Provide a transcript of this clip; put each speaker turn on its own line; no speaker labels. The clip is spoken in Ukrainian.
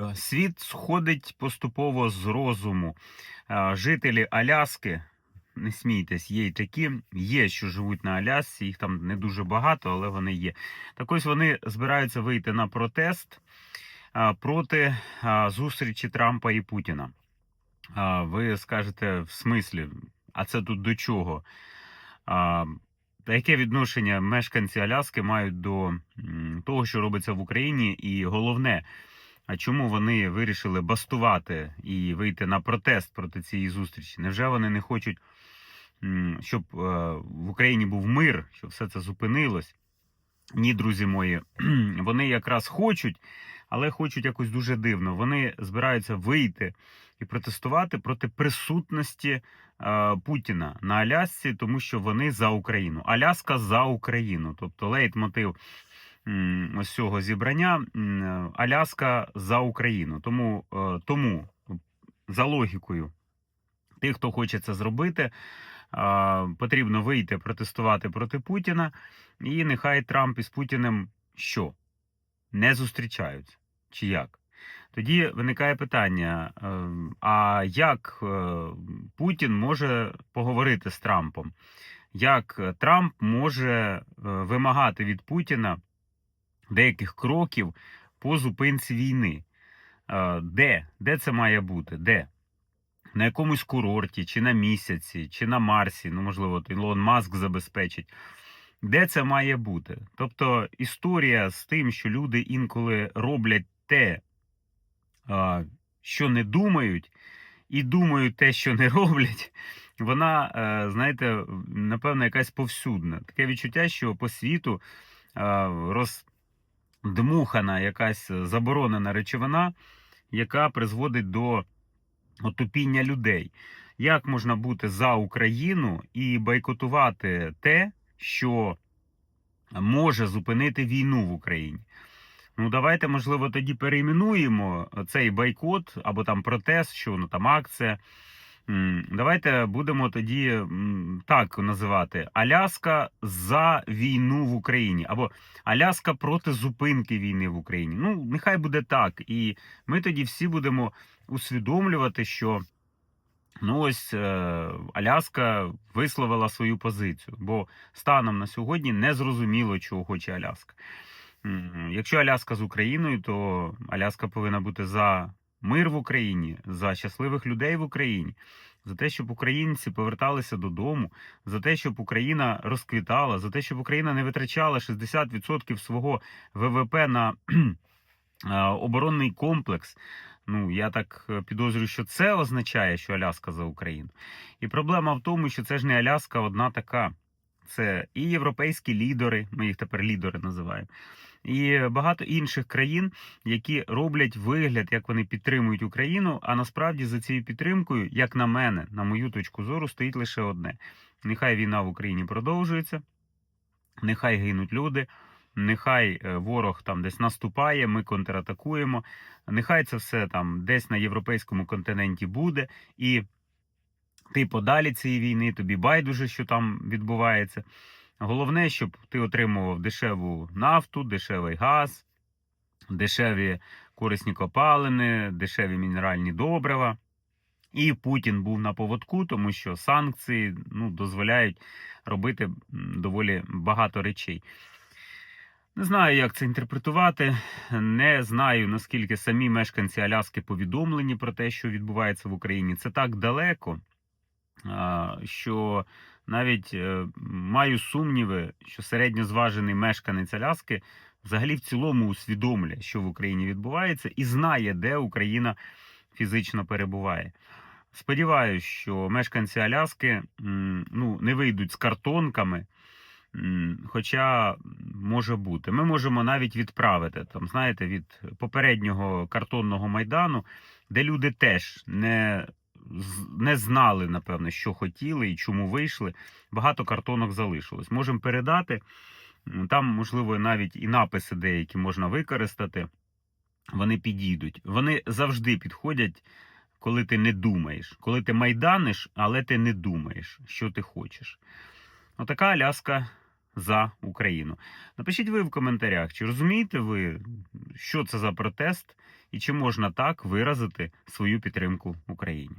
Е, Світ сходить поступово з розуму. Е, Жителі Аляски, не смійтесь, є й такі, є, що живуть на Алясці, їх там не дуже багато, але вони є. Так ось вони збираються вийти на протест е, проти зустрічі Трампа і Путіна. Ви скажете, в смислі, а це тут до чого? Та яке відношення мешканці Аляски мають до того, що робиться в Україні? І головне, чому вони вирішили бастувати і вийти на протест проти цієї зустрічі? Невже вони не хочуть, щоб е, в Україні був мир, щоб все це зупинилось? Ні, друзі мої, вони якраз хочуть, але хочуть якось дуже дивно. Вони збираються вийти і протестувати проти присутності е, Путіна на Алясці, тому що вони за Україну. Аляска за Україну. Тобто лейтмотив ось цього зібрання Аляска за Україну. Тому, е, тому за логікою тих, хто хоче це зробити, е, потрібно вийти протестувати проти Путіна, і нехай Трамп із Путіним що? Не зустрічаються. Чи як? Тоді виникає питання: е, а як Путін може поговорити з Трампом? Як Трамп може вимагати від Путіна деяких кроків по зупинці війни? Де? Де це має бути? Де? На якомусь курорті, чи на місяці, чи на Марсі, ну, можливо, Ілон Маск забезпечить. Де це має бути? Тобто історія з тим, що люди інколи роблять те, що не думають, і думають те, що не роблять, вона, е, знаєте, напевно, якась повсюдна. Таке відчуття, що по світу е, роздмухана якась заборонена речовина, яка призводить до отупіння людей. Як можна бути за Україну і бойкотувати те, що може зупинити війну в Україні? Ну, давайте, можливо, тоді перейменуємо цей бойкот або там протест, що воно там акція. Давайте будемо тоді так називати Аляска за війну в Україні або Аляска проти зупинки війни в Україні. Ну, нехай буде так. І ми тоді всі будемо усвідомлювати, що ну ось е, Аляска висловила свою позицію. Бо станом на сьогодні не зрозуміло, чого хоче Аляска. Якщо Аляска з Україною, то Аляска повинна бути за мир в Україні, за щасливих людей в Україні, за те, щоб українці поверталися додому, за те, щоб Україна розквітала, за те, щоб Україна не витрачала 60% свого ВВП на оборонний комплекс. Ну, я так е, підозрюю, що це означає, що Аляска за Україну. І проблема в тому, що це ж не Аляска одна така. Це і європейські лідери, ми їх тепер лідери називаємо, і багато інших країн, які роблять вигляд, як вони підтримують Україну. А насправді за цією підтримкою, як на мене, на мою точку зору, стоїть лише одне: нехай війна в Україні продовжується, нехай гинуть люди, нехай е, ворог там десь наступає, ми контратакуємо. Нехай це все там десь на європейському континенті буде, і ти подалі цієї війни, тобі байдуже, що там відбувається. Головне, щоб ти отримував дешеву нафту, дешевий газ, дешеві корисні копалини, дешеві мінеральні добрива. І Путін був на поводку, тому що санкції ну, дозволяють робити доволі багато речей. Не знаю, як це інтерпретувати. Не знаю, наскільки самі мешканці Аляски повідомлені про те, що відбувається в Україні. Це так далеко, що навіть е, маю сумніви, що середньозважений мешканець Аляски взагалі в цілому усвідомлює, що в Україні відбувається, і знає, де Україна фізично перебуває. Сподіваюсь, що мешканці Аляски ну, не вийдуть з картонками. Хоча може бути, ми можемо навіть відправити там, знаєте, від попереднього картонного майдану, де люди теж не, не знали, напевно, що хотіли і чому вийшли. Багато картонок залишилось. Можемо передати. Там, можливо, навіть і написи деякі можна використати. Вони підійдуть. Вони завжди підходять, коли ти не думаєш, коли ти майданиш, але ти не думаєш, що ти хочеш. Отака Аляска за Україну. Напишіть ви в коментарях, чи розумієте ви, що це за протест, і чи можна так виразити свою підтримку Україні.